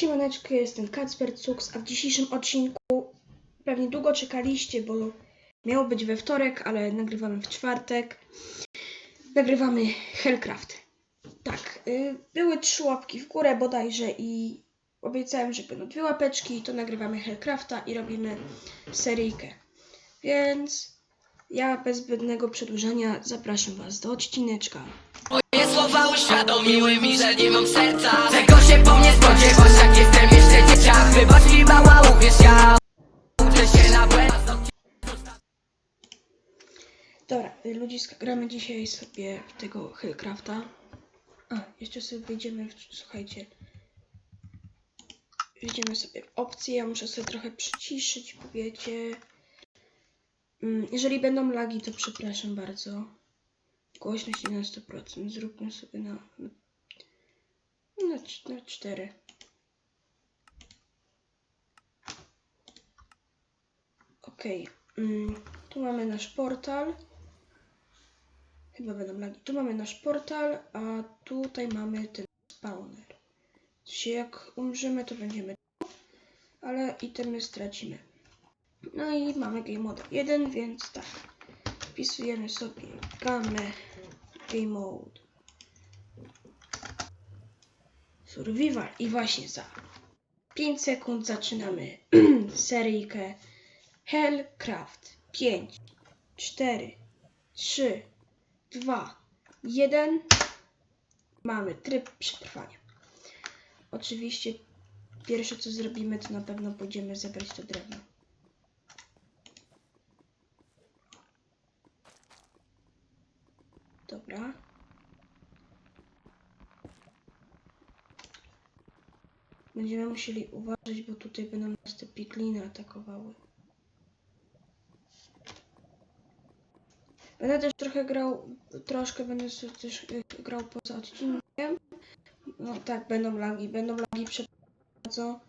Siemaneczko, jestem Kacper Cux, a w dzisiejszym odcinku pewnie długo czekaliście, bo miało być we wtorek, ale nagrywamy w czwartek. Nagrywamy Hellcraft. Tak, y, były trzy łapki w górę bodajże i obiecałem, że będą dwie łapeczki, to nagrywamy Hellcrafta i robimy seryjkę. Więc ja bez zbędnego przedłużania zapraszam Was do odcineczka. Słowa uświadomiły mi, że nie mam serca Czego się po mnie spodziewasz, jak jestem jeszcze dzieciak Wybacz mi mała, uwierz ja Uczę się na Dobra, y, ludziska, gramy dzisiaj sobie w tego Hellcrafta. A, jeszcze sobie wejdziemy w, słuchajcie. Wejdziemy sobie w opcje, ja muszę sobie trochę przyciszyć, bo wiecie. Mm, Jeżeli będą lagi, to przepraszam bardzo. Głośność nie na 100%, zróbmy sobie na, na, na, cz- na 4. Okej, mm, tu mamy nasz portal. Chyba będą lagi. Tu mamy nasz portal, a tutaj mamy ten spawner. Się jak umrzemy, to będziemy ale itemy stracimy. No i mamy game mode 1, więc tak. Wpisujemy sobie gamę game mode survival i właśnie za 5 sekund zaczynamy seryjkę Hellcraft 5 4 3 2, 1. Mamy tryb przetrwania. Oczywiście pierwsze co zrobimy, to na pewno pójdziemy zebrać to drewno. Dobra. Będziemy musieli uważać, bo tutaj będą nas te pigliny atakowały. Będę też trochę grał, troszkę będę też y, grał poza odcinkiem. No tak, będą lagi, będą lagi przepraszam.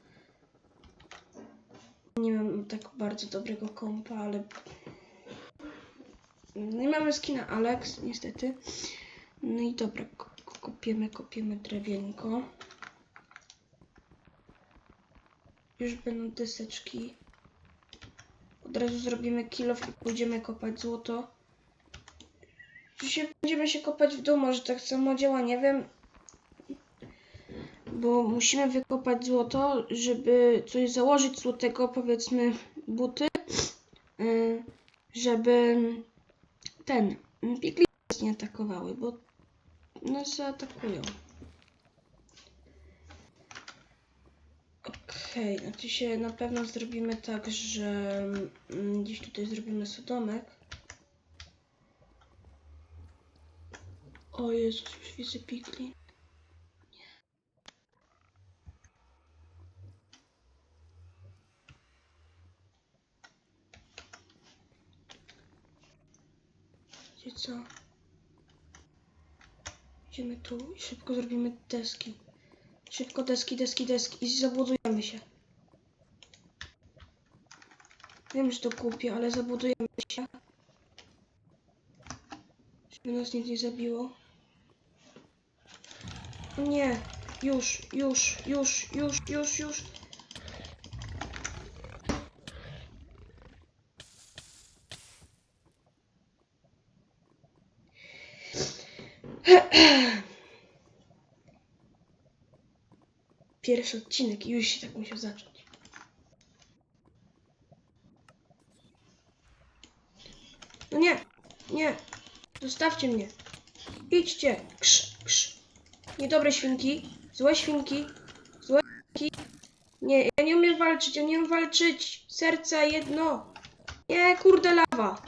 Nie mam tak bardzo dobrego kompa, ale... I mamy skina Alex, niestety. No i dobra, ko- ko- kopiemy, kopiemy drewienko. Już będą deseczki. Od razu zrobimy kilof i pójdziemy kopać złoto. Dzisiaj będziemy się kopać w dół, może tak samo działa, nie wiem. Bo musimy wykopać złoto, żeby coś założyć złotego, powiedzmy buty, y, żeby ten, pigli nas nie atakowały, bo nas zaatakują. Okej, znaczy się na pewno zrobimy tak, że mm, gdzieś tutaj zrobimy sodomek. O Jezus, już widzę pikli. Wiecie co? Idziemy tu i szybko zrobimy deski. Szybko deski, deski, deski i zabudujemy się. Wiem, że to głupie, ale zabudujemy się. Żeby nas nic nie zabiło. Nie, już, już, już, już, już, już. Pierwszy odcinek i już się tak musiał zacząć. No nie, nie, zostawcie mnie. Idźcie, krz, krz. Niedobre świnki, złe świnki, złe świnki. Nie, ja nie umiem walczyć, ja nie umiem walczyć. Serce jedno. Nie, kurde lawa.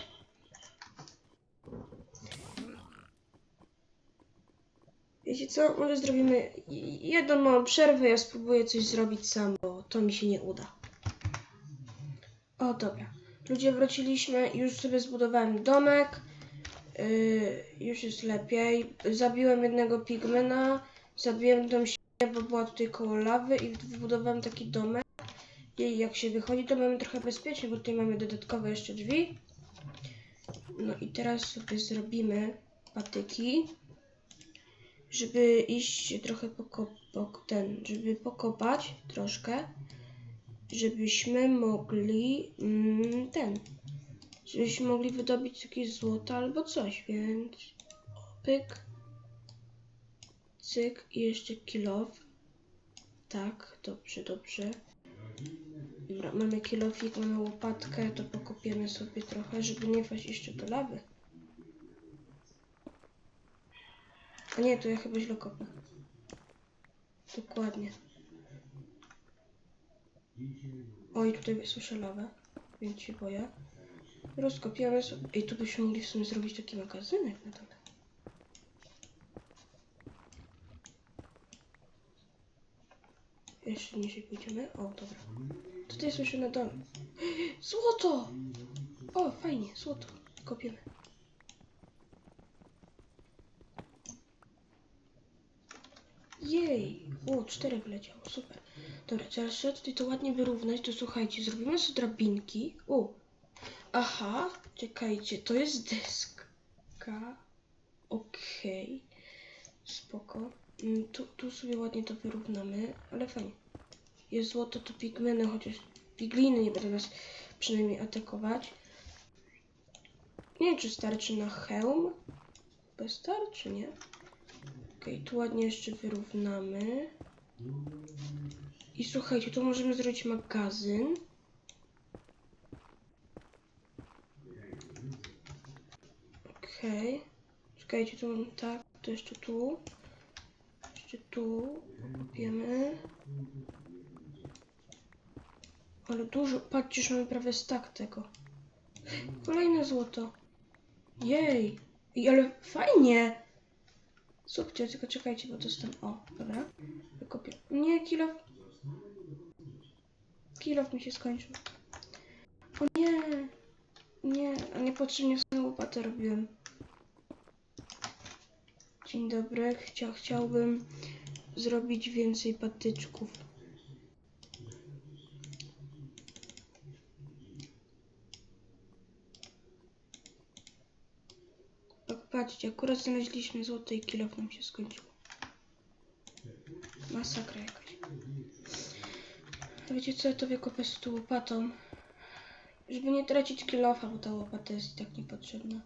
Wiecie co? Może zrobimy jedną małą przerwę, ja spróbuję coś zrobić sam, bo to mi się nie uda. O, dobra. Ludzie, wróciliśmy, już sobie zbudowałem domek. Yy, już jest lepiej. Zabiłem jednego pigmena, zabiłem tą świnię, bo była tutaj koło lawy i wybudowałem taki domek. I jak się wychodzi, to mamy trochę bezpiecznie, bo tutaj mamy dodatkowe jeszcze drzwi. No i teraz sobie zrobimy patyki, żeby iść trochę pokopać. pok- ten, żeby pokopać troszkę, żebyśmy mogli mm, ten, żebyśmy mogli wydobyć jakieś złoto albo coś, więc pyk, cyk i jeszcze kilof. Tak, dobrze, dobrze. Dobra, mamy kilofik, mamy łopatkę, to pokopiemy sobie trochę, żeby nie wejść jeszcze do lawy. A nie, to ja chyba źle kopę. Dokładnie. Oj, tutaj słyszę lawę, więc się boję. Rozkopiamy. Ej, tu byśmy mogli w sumie zrobić taki magazynek na dole. Jeszcze niżej pójdziemy. O, dobra. Tutaj słyszę na dole. Złoto! O, fajnie, złoto. Kopiemy. Jej! O, cztery wleciało, super. Dobra, teraz trzeba tutaj to ładnie wyrównać, to słuchajcie, zrobimy sobie drabinki. O! Aha, czekajcie, to jest deska. Okej. Spoko. Mm, Tu, tu sobie ładnie to wyrównamy, ale fajnie. Jest złoto, to pigmeny, chociaż pigliny nie będą nas przynajmniej atakować. Nie wiem, czy starczy na hełm. Chyba starczy, nie? Okej, tu ładnie jeszcze wyrównamy. I słuchajcie, tu możemy zrobić magazyn. Okej. Czekajcie, tu mam tak, to jeszcze tu. Jeszcze tu. Kopiemy. Ale dużo, patrzcie, że mamy prawie stak tego. Kolejne złoto. Jej. I ale fajnie. Słuchajcie, tylko czekajcie, bo to jest ten... O, dobra. Wykopię. Nie, kilof. Kilof mi się skończył. O nie. Nie, niepotrzebnie sobie łopatę robiłem. Dzień dobry. Chcia, chciałbym zrobić więcej patyczków. Tak, patrzcie, akurat znaleźliśmy złoto i kilof nam się skończył. Masakra jakaś. A Wiecie co, ja to wykopię z tą łopatą. Żeby nie tracić kilofa, bo ta łopata jest i tak niepotrzebna.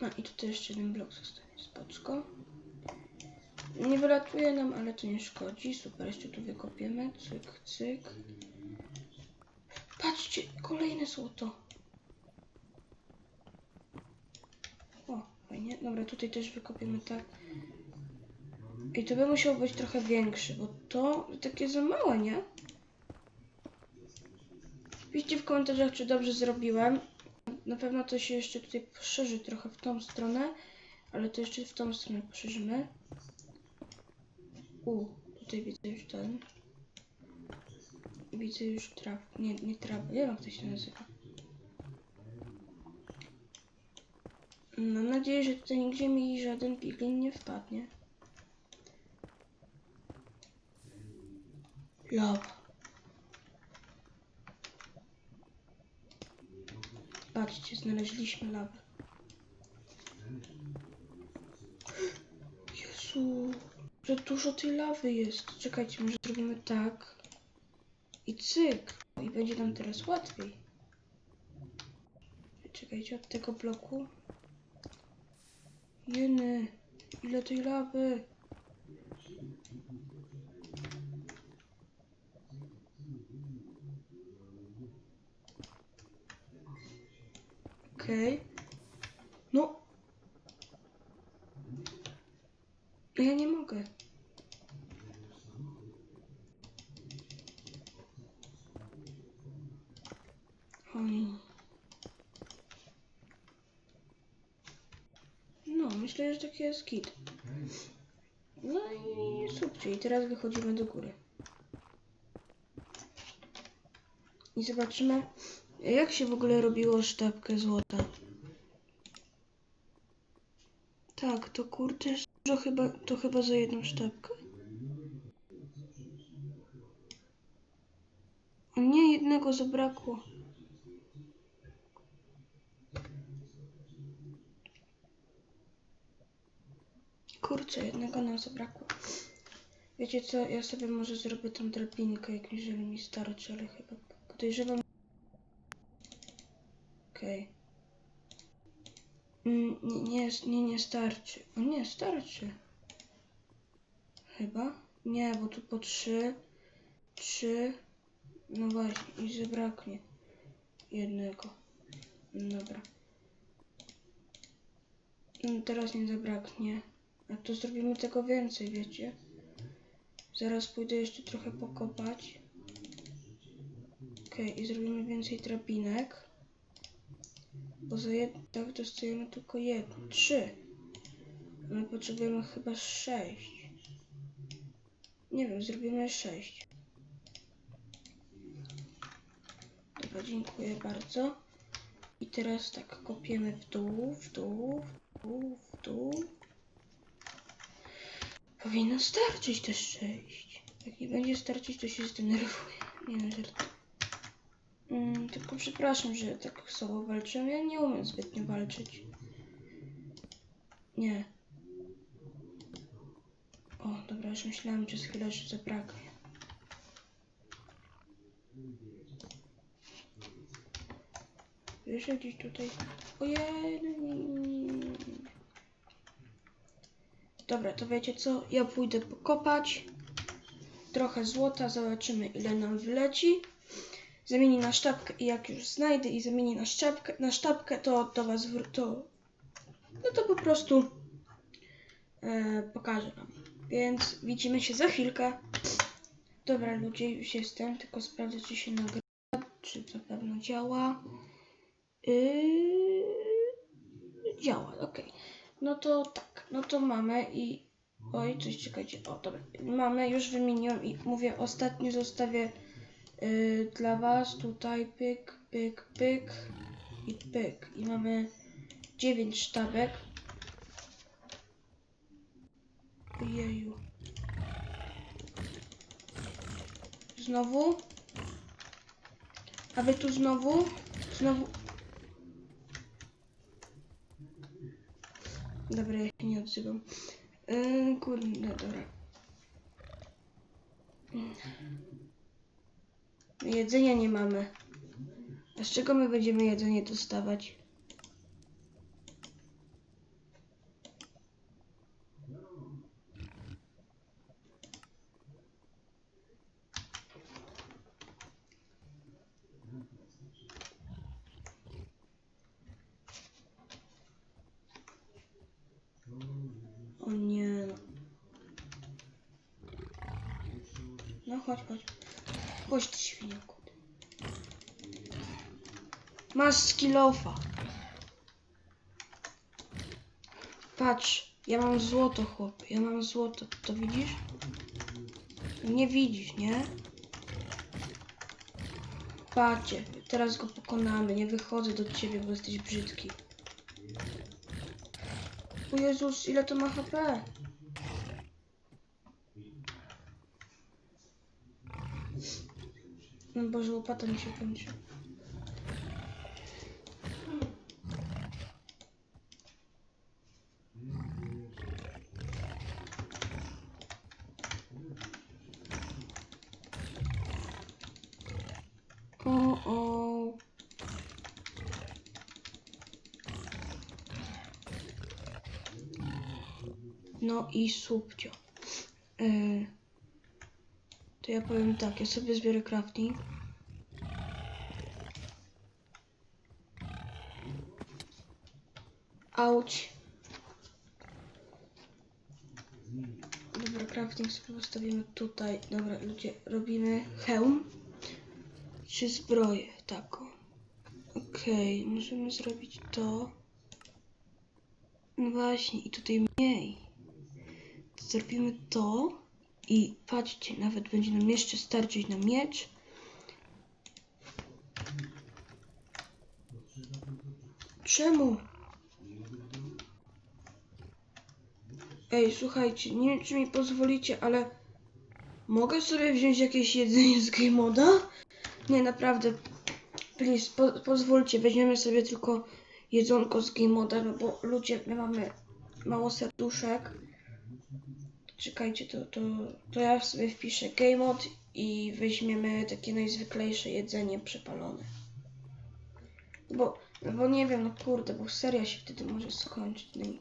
No i tutaj jeszcze jeden blok zostanie. Spoczko. Nie wylatuje nam, ale to nie szkodzi. Super, jeszcze tu wykopiemy. Cyk, cyk. Patrzcie, kolejne złoto. O, fajnie. Dobra, tutaj też wykopiemy tak. I to by musiało być trochę większy, bo to takie za małe, nie? Piszcie w komentarzach, czy dobrze zrobiłem. Na pewno to się jeszcze tutaj poszerzy trochę w tą stronę, ale to jeszcze w tą stronę poszerzymy. U, tutaj widzę już ten. Widzę już traf. Nie, nie wiem, jak to się nazywa. Mam nadzieję, że tutaj nigdzie mi żaden piglin nie wpadnie. Lawa. Patrzcie, znaleźliśmy lawę. Jezu, że dużo tej lawy jest. Czekajcie, może zrobimy tak. I cyk. I będzie nam teraz łatwiej. Czekajcie, od tego bloku. Jeny, ile tej lawy. Okej. No. Ja nie mogę. Oj. No, myślę, że taki jest kit. No i. I teraz wychodzimy do góry. I zobaczymy, jak się w ogóle robiło sztabkę złota. Tak, to kurczę, że chyba, to chyba za jedną sztabkę. O nie, jednego zabrakło. Kurczę, jednego nam zabrakło. Wiecie co, ja sobie może zrobię tą drabinkę, jak jeżeli mi starczy, ale chyba podejrzewam... Okej. Mm, Nie, nie, nie, starczy. O nie, starczy. Chyba? Nie, bo tu po trzy, trzy, no właśnie, i zabraknie jednego. Dobra. No teraz nie zabraknie. A to zrobimy tego więcej, wiecie? Zaraz pójdę jeszcze trochę pokopać. Okej, i zrobimy więcej drabinek. Bo za jedno tak dostajemy tylko jedno. Trzy. My potrzebujemy chyba sześć. Nie wiem, zrobimy sześć. Dobra, dziękuję bardzo. I teraz tak kopiemy w dół, w dół, w dół, w dół. Powinno starczyć te sześć. Jak nie będzie starczyć, to się zdenerwuję. Nie no, żart. Mm, tylko przepraszam, że tak słabo walczyłem. Ja nie umiem zbytnio walczyć. Nie. O, dobra, już myślałem przez chwilę, że zabraknie. Że gdzieś tutaj... Ojej! Dobra, to wiecie co? Ja pójdę pokopać. Trochę złota, zobaczymy ile nam wleci. Zamieni na sztabkę i jak już znajdę i zamieni na sztabkę, na sztabkę to do was to no to po prostu e, pokażę wam. Więc widzimy się za chwilkę. Dobra ludzie, już jestem, tylko sprawdzę czy się nagrywa, czy to pewno działa. Yy, działa, okej. No to tak, no to mamy i... Oj, coś czekajcie, o dobra. Mamy, już wymieniłam i mówię, ostatnio zostawię yy, dla was tutaj pyk, pyk, pyk i pyk. I mamy 9 sztabek. Ojeju. Znowu? A wy tu znowu? Znowu? Dobra, ja się nie odzywam. Yy, kurde, dobra. Jedzenia nie mamy. A z czego my będziemy jedzenie dostawać? O nie. No chodź, chodź. Chodź ty świniaku. Masz skillofa. Patrz, ja mam złoto, chłop. Ja mam złoto. To widzisz? Nie widzisz, nie? Patrzcie, teraz go pokonamy. Nie wychodzę do ciebie, bo jesteś brzydki. O Jezus, ile to ma HP? No Boże, łopata mi się kończy. No i subcio. Yy, to ja powiem tak, ja sobie zbiorę crafting. Auć. Dobra, crafting sobie postawimy tutaj. Dobra, ludzie, robimy hełm. Czy zbroję taką. Okej, możemy zrobić to. No właśnie, i tutaj mniej. Zrobimy to. I patrzcie, nawet będzie nam jeszcze starczyć na miecz. Czemu? Ej, słuchajcie, nie wiem czy mi pozwolicie, ale mogę sobie wziąć jakieś jedzenie z Game Moda? Nie, naprawdę. Please, po, pozwólcie, weźmiemy sobie tylko jedzonko z Game Moda, no bo ludzie, my mamy mało serduszek. Czekajcie, to, to, to ja sobie wpiszę game mode i weźmiemy takie najzwyklejsze jedzenie przepalone. Bo, bo nie wiem, no kurde, bo seria się wtedy może skończyć. No i...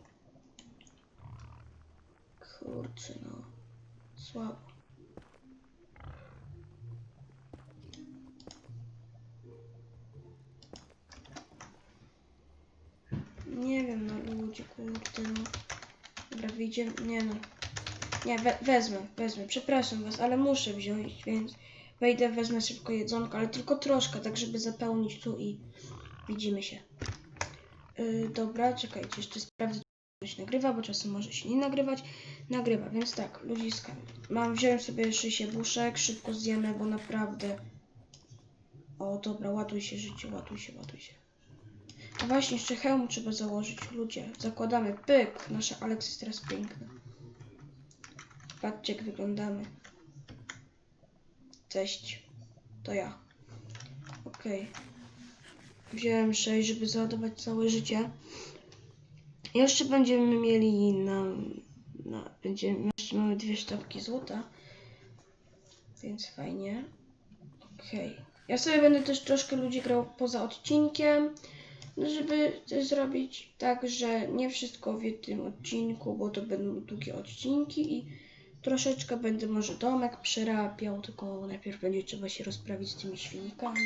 Kurczę, no. Słabo. Nie wiem, no ludzie, kurde, no. Dobra, wyjdziemy, nie no. Nie, we, wezmę, wezmę, przepraszam was, ale muszę wziąć, więc wejdę, wezmę szybko jedzonko, ale tylko troszkę, tak żeby zapełnić tu i widzimy się. Yy, dobra, czekajcie, jeszcze sprawdzę, czy coś nagrywa, bo czasem może się nie nagrywać. Nagrywa, więc tak, ludziska, mam wziąć sobie jeszcze siebuszek, szybko zjemy, bo naprawdę... O, dobra, ładuj się życie, ładuj się, ładuj się. A właśnie, jeszcze hełm trzeba założyć, ludzie. Zakładamy, pyk, nasza Alex jest teraz piękna. Patrzcie, jak wyglądamy. Cześć. To ja. Okej. Wziąłem 6, żeby załadować całe życie. Jeszcze będziemy mieli na... na będziemy, jeszcze mamy dwie sztabki złota. Więc fajnie. Okej. Ja sobie będę też troszkę ludzi grał poza odcinkiem. No, żeby zrobić tak, że nie wszystko w jednym odcinku, bo to będą długie odcinki i troszeczkę będę może domek przerabiał, tylko najpierw będzie trzeba się rozprawić z tymi świnikami.